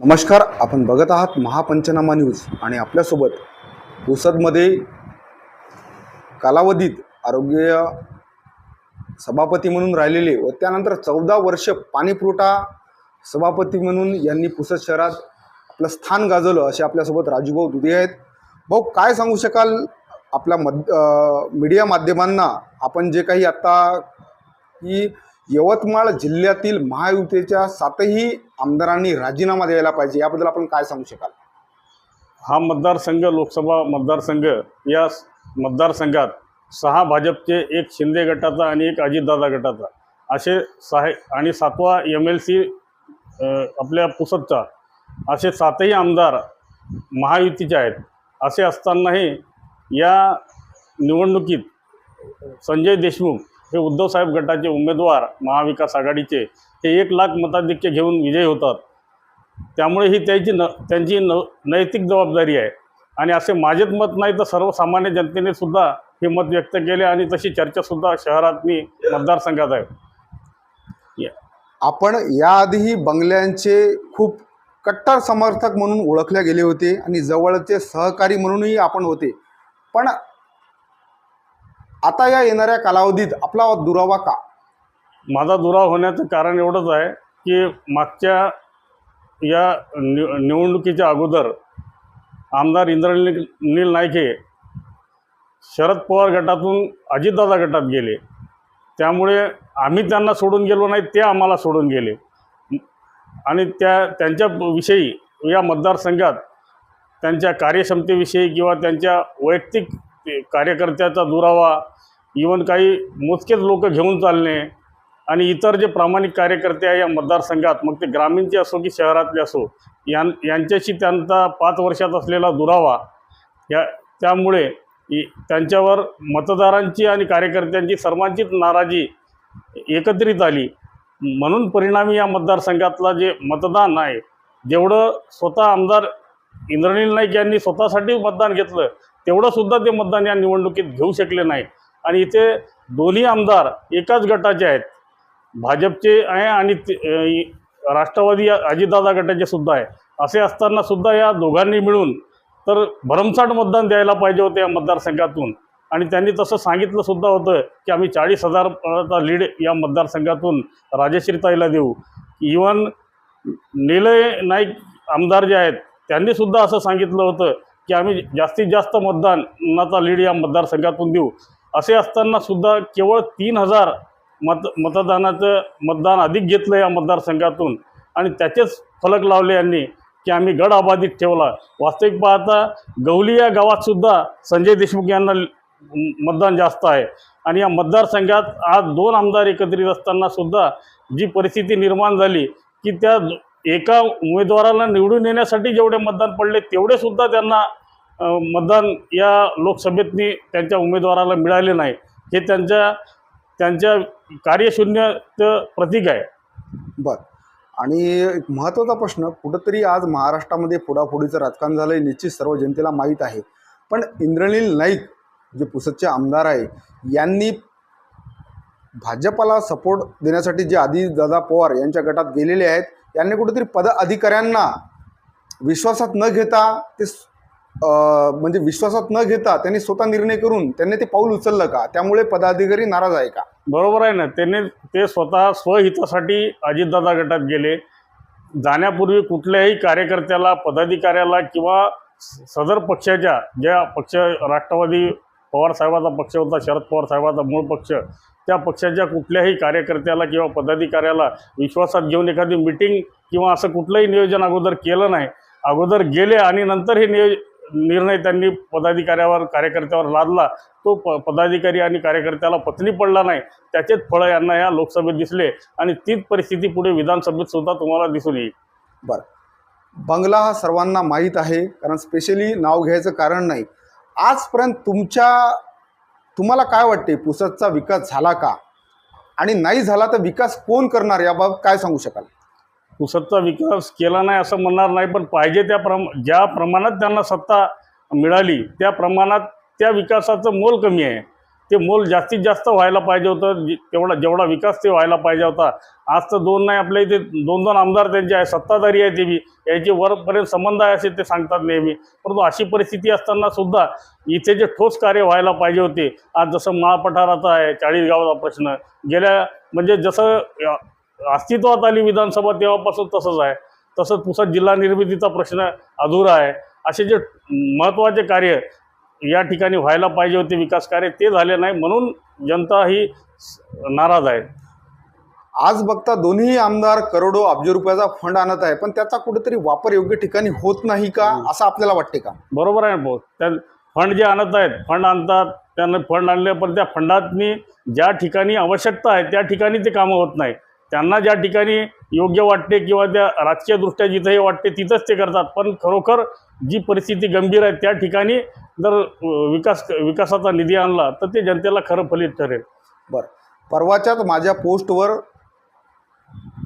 नमस्कार आपण बघत आहात महापंचनामा न्यूज आणि आपल्यासोबत पुसदमध्ये कालावधीत आरोग्य सभापती म्हणून राहिलेले व त्यानंतर चौदा वर्ष पाणीपुरवठा सभापती म्हणून यांनी पुसद शहरात आपलं स्थान गाजवलं असे आपल्यासोबत राजूभाऊ दुधे आहेत. भाऊ काय सांगू शकाल? आपल्या मध मीडिया माध्यमांना आपण जे काही आत्ता की यवतमाळ जिल्ह्यातील महायुतीच्या सातही आमदारांनी राजीनामा द्यायला पाहिजे याबद्दल आपण काय सांगू शकाल? हा मतदारसंघ लोकसभा मतदारसंघ या मतदारसंघात सहा भाजपचे एक शिंदे गटाचा आणि एक अजितदादा गटाचा. असे सहा आणि सातवा एम एल सी आपल्या पुसदचा असे सातही आमदार महायुतीचे आहेत. असे असतानाही या निवडणुकीत संजय देशमुख हे उद्धवसाहेब गटाचे उमेदवार महाविकास आघाडीचे हे एक लाख मताधिक्य घेऊन विजयी होतात. त्यामुळे ही त्याची न त्यांची न नैतिक जबाबदारी आहे. आणि असे माझेच मत नाही तर सर्वसामान्य जनतेने सुद्धा हे मत व्यक्त केले आणि तशी चर्चासुद्धा शहरात मी मतदारसंघात आहे. आपण याआधीही बंगल्यांचे खूप कट्टर समर्थक म्हणून ओळखले गेले होते आणि जवळचे सहकारी म्हणूनही आपण होते. पण आता या येणाऱ्या कालावधीत आपला दुरावा का? माझा दुराव होण्याचं कारण एवढंच आहे की मागच्या या नि निवडणुकीच्या अगोदर आमदार इंद्रनील नील शरद पवार गटातून अजितदादा गटात गेले. त्यामुळे आम्ही त्यांना सोडून गेलो नाही ते आम्हाला सोडून गेले. आणि त्या त्यांच्या विषयी या मतदारसंघात त्यांच्या कार्यक्षमतेविषयी किंवा त्यांच्या वैयक्तिक कार्यकर्त्याचा दुरावा इवन काही मोजकेच लोक घेऊन चालणे आणि इतर जे प्रामाणिक कार्यकर्ते आहे या मतदारसंघात मग ते ग्रामीणचे असो की शहरातले असो यां यांच्याशी त्यांचा पाच वर्षात असलेला दुरावा या त्यामुळे इ- त्यांच्यावर मतदारांची आणि कार्यकर्त्यांची सर्वांचीच नाराजी एकत्रित आली. म्हणून परिणामी या मतदारसंघातला जे मतदान आहे जेवढं स्वतः आमदार इंद्रनील नाईक यांनी स्वतःसाठी मतदान घेतलं तेवढं सुद्धा ते मतदान या निवडणुकीत घेऊ शकले नाही आणि इथे दोन्ही आमदार एकाच गटाचे आहेत. भाजपचे आहे आणि ते- राष्ट्रवादी या अजितदादा गटाचे सुद्धा आहे. असे असताना सुद्धा या दोघांनी मिळून तर भरमसाठ मतदान द्यायला पाहिजे होते या मतदारसंघातून. आणि त्यांनी तसं सांगितलं सुद्धा होतं की आम्ही चाळीस हजारचा लीड या मतदारसंघातून राजश्रीताईला देऊ. इवन निलय नाईक आमदार जे आहेत त्यांनीसुद्धा असं सांगितलं होतं की आम्ही जास्तीत जास्त मतदानाचा लीड या मतदारसंघातून देऊ. असे असताना सुद्धा केवळ तीन हजार मत मतदानाचं मतदान अधिक घेतलं या मतदारसंघातून. आणि त्याचेच फलक लावले यांनी की आम्ही गड अबाधित ठेवला. वास्तविक पाहता गवली या गावातसुद्धा संजय देशमुख यांना मतदान जास्त आहे. आणि या मतदारसंघात आज दोन आमदार एकत्रित असताना सुद्धा जी परिस्थिती निर्माण झाली की त्या एका उमेदवाराला निवडून येण्यासाठी जेवढे मतदान पडले तेवढे सुद्धा त्यांना मतदान या लोकसभेतनी त्यांच्या उमेदवाराला मिळाले नाही. हे त्यांच्या त्यांच्या कार्यशून्याचं प्रतीक आहे. बर. आणि एक महत्त्वाचा प्रश्न कुठंतरी आज महाराष्ट्रामध्ये फोडाफोडीचं राजकारण झालं आहे निश्चित सर्व जनतेला माहीत आहे. पण इंद्रनील नाईक जे पुसदचे आमदार आहे यांनी भाजपाला सपोर्ट देण्यासाठी जे आधी दादा पवार यांच्या गटात गेलेले आहेत यांनी कुठेतरी पद अधिकाऱ्यांना विश्वासात न घेता ते म्हणजे विश्वासात न घेता त्यांनी स्वतः निर्णय करून त्यांनी ते पाऊल उचललं का? त्यामुळे पदाधिकारी नाराज आहे का? बरोबर आहे ना. त्यांनी ते स्वतः स्वहितासाठी अजितदादा गटात गेले. जाण्यापूर्वी कुठल्याही कार्यकर्त्याला पदाधिकाऱ्याला किंवा स- सदर पक्षाच्या ज्या पक्ष राष्ट्रवादी पवार साहेबाचा पक्ष होता शरद पवार साहेबाचा मूळ पक्ष त्या पक्षाच्या कुठल्याही कार्यकर्त्याला किंवा पदाधिकाऱ्याला विश्वासात घेऊन एखादी मिटिंग किंवा असं कुठलंही नियोजन अगोदर केलं नाही. अगोदर गेले आणि नंतर हे नियोज निर्णय त्यांनी पदाधिकाऱ्यावर कार्यकर्त्यावर लादला. तो प पदाधिकारी आणि कार्यकर्त्याला पत्नी पडला नाही. त्याचेच फळं यांना या लोकसभेत दिसले आणि तीच परिस्थिती पुढे विधानसभेत सुद्धा तुम्हाला दिसून येईल. बरं. बंगला हा सर्वांना माहीत आहे कारण स्पेशली नाव घ्यायचं कारण नाही. आजपर्यंत तुमच्या तुम्हाला काय वाटते पुसदचा विकास झाला का? आणि नाही झाला तर विकास कोण करणार? याबाबत काय सांगू शकाल? पुसदचा विकास केला नाही असं म्हणणार नाही पण पाहिजे त्या प्रम ज्या प्रमाणात त्यांना सत्ता मिळाली त्या प्रमाणात त्या विकासाचं मोल कमी आहे. ते मोल जास्तीत जास्त व्हायला पाहिजे होतं जे- तेवढा जेवढा विकास ते व्हायला पाहिजे होता. आज तर दोन नाही आपल्या इथे दोन दोन आमदार त्यांचे आहे सत्ताधारी आहे ते बी. याचे वरपर्यंत संबंध आहे असे ते सांगतात नेहमी. परंतु अशी परिस्थिती असताना सुद्धा इथे जे ठोस कार्य व्हायला पाहिजे होते आज जसं महापठाराचा आहे चाळीसगावचा प्रश्न गेल्या म्हणजे जसं अस्तित्वात आली विधानसभा तेव्हापासून तसंच आहे. तसंच पुसद जिल्हा निर्मितीचा प्रश्न अधुरा आहे. असे जे महत्त्वाचे कार्य या ठिकाणी व्हायला पाहिजे होते विकास कार्य ते झाले नाही म्हणून जनता ही नाराज आहे. आज बघता दोन्ही आमदार करोडो अब्ज रुपयाचा फंड आणत आहे पण त्याचा कुठेतरी वापर योग्य ठिकाणी होत नाही का असं आपल्याला वाटते का? बरोबर आहे भाऊ. त्या फंड जे आणत आहेत फंड आणतात त्यांना फंड आणले पण त्या फंडातनी ज्या ठिकाणी आवश्यकता आहे त्या ठिकाणी ते कामं होत नाही. त्यांना ज्या ठिकाणी योग्य वाटते किंवा त्या राजकीयदृष्ट्या जिथंही वाटते तिथंच ते करतात. पण खरोखर जी परिस्थिती गंभीर आहे त्या ठिकाणी जर विकास विकासाचा निधी आणला तर ते जनतेला खरं फलित ठरेल. बरं. परवाच्याच माझ्या पोस्टवर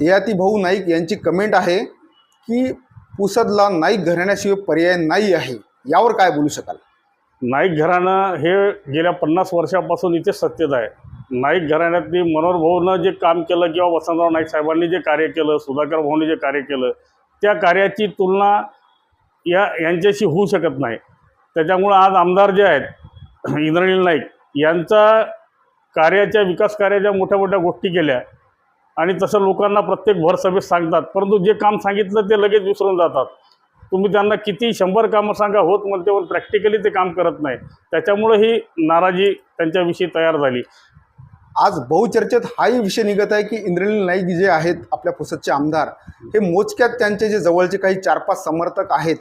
ययाती भाऊ नाईक यांची कमेंट आहे की पुसदला नाईक घराण्याशिवाय पर्याय नाही आहे. यावर काय बोलू शकाल? नाईक घराणं हे गेल्या पन्नास वर्षापासून इथे सत्तेत आहे. नाईक घराण्यातली मनोहर भाऊनं जे काम केलं किंवा वसंतराव नाईक साहेबांनी जे कार्य केलं सुधाकर भाऊंनी जे कार्य केलं त्या कार्याची तुलना या यांच्याशी होऊ शकत नाही. त्याच्यामुळं आज आमदार जे आहेत इंद्रनील नाईक यांचा कार्याच्या विकास कार्याच्या मोठ्या मोठ्या गोष्टी केल्या आणि तसं लोकांना प्रत्येक भरसभेत सांगतात. परंतु जे काम सांगितलं ते लगेच विसरून जातात. तुम्ही त्यांना किती शंभर कामं सांगा होत म्हणते पण प्रॅक्टिकली ते काम करत नाही. त्याच्यामुळं ही नाराजी त्यांच्याविषयी तयार झाली. आज बहुचर्चेत हाही विषय निघत आहे की इंद्रनील नाईक जे आहेत आपल्या पुसदचे आमदार हे मोजक्यात त्यांचे जे जवळचे काही चार पाच समर्थक आहेत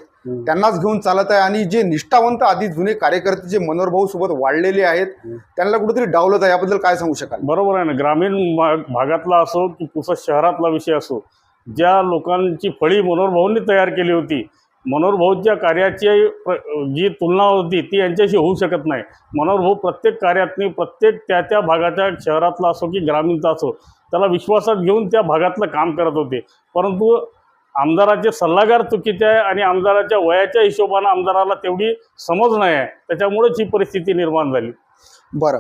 त्यांनाच घेऊन चालत आहे आणि जे निष्ठावंत आधी जुने कार्यकर्ते जे मनोहर भाऊ सोबत वाढलेले आहेत त्यांना कुठेतरी डावलत आहे याबद्दल काय सांगू शकाल? बरोबर आहे ना. ग्रामीण भाग भागातला असो की पुसद शहरातला विषय असो ज्या लोकांची फळी मनोहर भाऊंनी तयार केली होती मनोहर भाऊच्या कार्याची प्र- जी तुलना होती ती यांच्याशी होऊ शकत नाही. मनोहर भाऊ प्रत्येक कार्यातनी प्रत्येक त्या त्या भागाच्या शहरातला असो की ग्रामीणचा असो त्याला विश्वासात घेऊन त्या भागातलं काम करत होते. परंतु आमदाराचे सल्लागार चुकीचे आहे आणि आमदाराच्या वयाच्या हिशोबानं आमदाराला तेवढी समज नाही आहे. त्याच्यामुळेच ही परिस्थिती निर्माण झाली. बरं.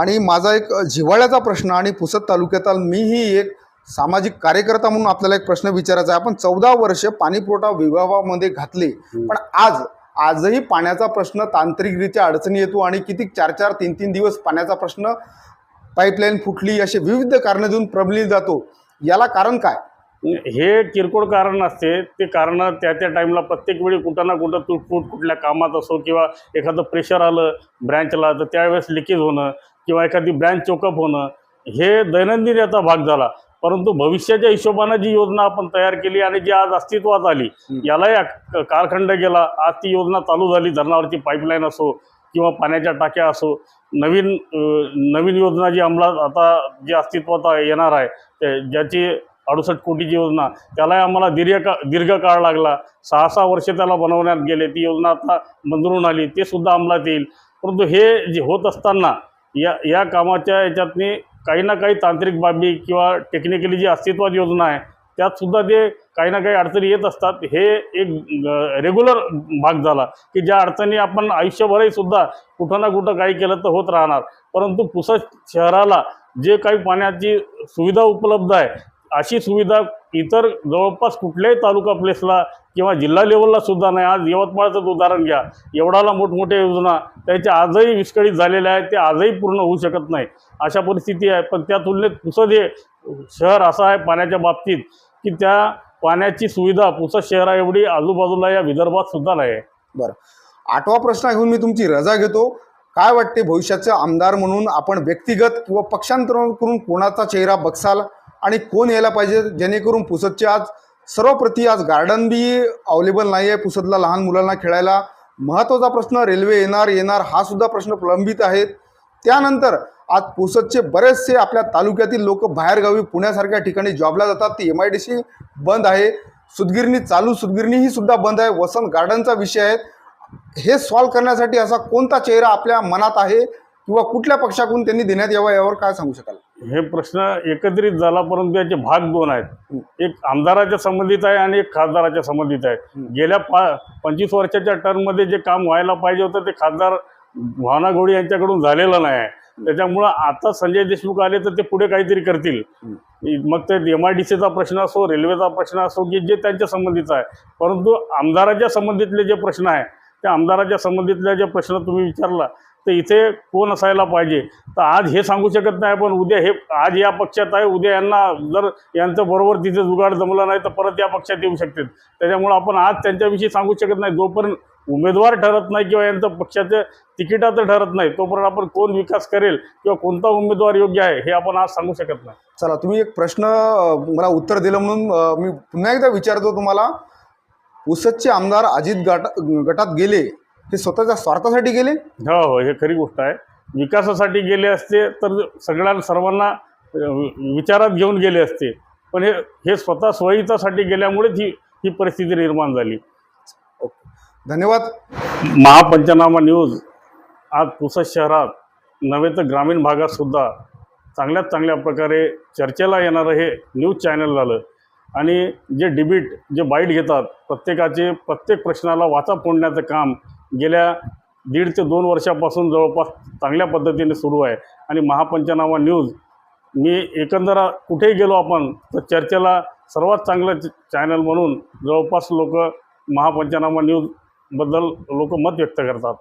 आणि माझा एक जिव्हाळ्याचा प्रश्न आणि पुसद तालुक्यात मीही एक सामाजिक कार्यकर्ता म्हणून आपल्याला एक प्रश्न विचारायचा आहे. आपण चौदा वर्ष पाणीपुरवठा विभागामध्ये घातले. पण आज आजही पाण्याचा प्रश्न तांत्रिकरित्या अडचणी येतो आणि किती चार चार तीन तीन दिवस पाण्याचा प्रश्न पाईपलाईन फुटली असे विविध कारणं देऊन प्रबलित जातो. याला कारण काय? हे किरकोळ कारण नसते ते कारण त्या त्या टाईमला प्रत्येक वेळी कुठं ना कुठं तुटफूट कुठल्या कामात असो किंवा एखादं प्रेशर आलं ब्रँचला तर त्यावेळेस लिकेज होणं किंवा एखादी ब्रँच चोकअप होणं हे दैनंदिन याचा भाग झाला. परंतु भविष्याच्या हिशोबानं जी योजना आपण तयार केली आणि जी आज अस्तित्वात आली यालाही कालखंड गेला. आज ती योजना चालू झाली. धरणावरची पाईपलाईन असो किंवा पाण्याच्या टाक्या असो नवीन नवीन योजना जी अंमलात आता जी अस्तित्वात आहे- येणार आहे ज्याची अडुसष्ट कोटीची योजना त्यालाही आम्हाला दीर्घ का दीर्घ काळ लागला. सहा सहा वर्ष त्याला बनवण्यात गेले. ती योजना आता मंजूरून आली. ते सुद्धा अंमलात येईल. परंतु हे जे होत असताना या या कामाच्या याच्यातनी काही ना काही तांत्रिक बाबी किंवा टेक्निकली जी अस्तित्वात योजना आहे त्यातसुद्धा ते काही ना काही अडचणी येत असतात हे एक रेग्युलर भाग झाला की ज्या अडचणी आपण आयुष्यभरही सुद्धा कुठं ना कुठं काही केलं तर होत राहणार. परंतु पुसद शहराला जे काही पाण्याची सुविधा उपलब्ध आहे अशी सुविधा इतर जवळपास कुठल्याही तालुका प्लेसला किंवा जिल्हा लेवलला सुद्धा नाही. आज यवतमाळचंच उदाहरण घ्या. एवढाला मोठमोठ्या योजना त्याच्या आजही विस्कळीत झालेल्या आहेत. ते आजही पूर्ण होऊ शकत नाही. अशा परिस्थिती आहे. पण त्या तुलनेत पुसद हे शहर असं आहे पाण्याच्या बाबतीत की त्या पाण्याची सुविधा पुसद शहरा एवढी आजूबाजूला या विदर्भात सुद्धा नाही आहे. बरं. आठवा प्रश्न घेऊन मी तुमची रजा घेतो. काय वाटते भविष्याचे आमदार म्हणून आपण व्यक्तिगत किंवा पक्षांतरण करून कोणाचा चेहरा बघसाल? आणि कोण यायला पाहिजे? जेणेकरून पुसदचे आज सर्वप्रती आज गार्डन बी अवेलेबल नाही आहे पुसदला लहान मुलांना खेळायला. महत्त्वाचा प्रश्न रेल्वे येणार येणार हा सुद्धा प्रश्न प्रलंबित आहेत. त्यानंतर आज पुसदचे बरेचसे आपल्या तालुक्यातील लोक बाहेरगावी पुण्यासारख्या ठिकाणी जॉबला जातात. ती एम आय डी सी बंद आहे. सुदगिरणी चालू सुदगिरणी ही सुद्धा बंद आहे. वसंत गार्डनचा विषय आहे. हे सॉल्व्ह करण्यासाठी असा कोणता चेहरा आपल्या मनात आहे? किंवा कुठल्या पक्षाकडून त्यांनी देण्यात यावा यावर काय सांगू शकाल? हे प्रश्न एकत्रित झाला परंतु याचे भाग दोन आहेत. एक आमदाराच्या संबंधित आहे आणि एक खासदाराच्या संबंधित आहे. गेल्या पा पंचवीस वर्षाच्या टर्ममध्ये जे काम व्हायला पाहिजे होतं ते खासदार भावना घोडी यांच्याकडून झालेलं नाही. आहे त्याच्यामुळं आता संजय देशमुख आले तर ते पुढे काहीतरी करतील. मग ते एम आय डी सीचा प्रश्न असो रेल्वेचा प्रश्न असो की जे त्यांच्या संबंधित आहे. परंतु आमदाराच्या संबंधितले जे प्रश्न आहे त्या आमदाराच्या संबंधितले जे प्रश्न तुम्ही विचारला तर इथे कोण असायला पाहिजे? तर आज हे सांगू शकत नाही पण उद्या हे आज या पक्षात आहे उद्या यांना जर यांचं बरोबर तिथे जुगाड जमला नाही तर परत या पक्षात येऊ शकतात त्याच्यामुळं आपण आज त्यांच्याविषयी सांगू शकत नाही. जोपर्यंत उमेदवार ठरत नाही किंवा यांचं पक्षाचं तिकिटाचं ठरत नाही तोपर्यंत आपण कोण विकास करेल किंवा कोणता उमेदवार योग्य आहे हे आपण आज सांगू शकत नाही. चला तुम्ही एक प्रश्न मला उत्तर दिलं म्हणून मी पुन्हा एकदा विचारतो तुम्हाला. उसदचे आमदार अजित गट गटात गेले ते स्वतःच्या स्वार्थासाठी गेले? हो हो हे खरी गोष्ट आहे. विकासासाठी गेले असते तर सगळ्या सर्वांना विचारात घेऊन गेले असते. पण हे हे स्वतः स्वहितासाठी गेल्यामुळेच ही ही परिस्थिती निर्माण झाली. ओके. धन्यवाद. महापंचनामा न्यूज. आज पुसद शहरात नव्हे तर ग्रामीण भागात सुद्धा चांगल्यात चांगल्या प्रकारे चर्चेला येणारं हे न्यूज चॅनल झालं. आणि जे डिबेट जे बाईट घेतात प्रत्येकाचे प्रत्येक प्रश्नाला वाचा फोडण्याचं काम गेल्या दीड ते दोन वर्षापासून जवळपास चांगल्या पद्धतीने सुरू आहे. आणि महापंचनामा न्यूज मी एकंदर कुठेही गेलो आपण तर चर्चेला सर्वात चांगलं चॅनल म्हणून जवळपास लोक महापंचनामा न्यूजबद्दल लोक मत व्यक्त करतात.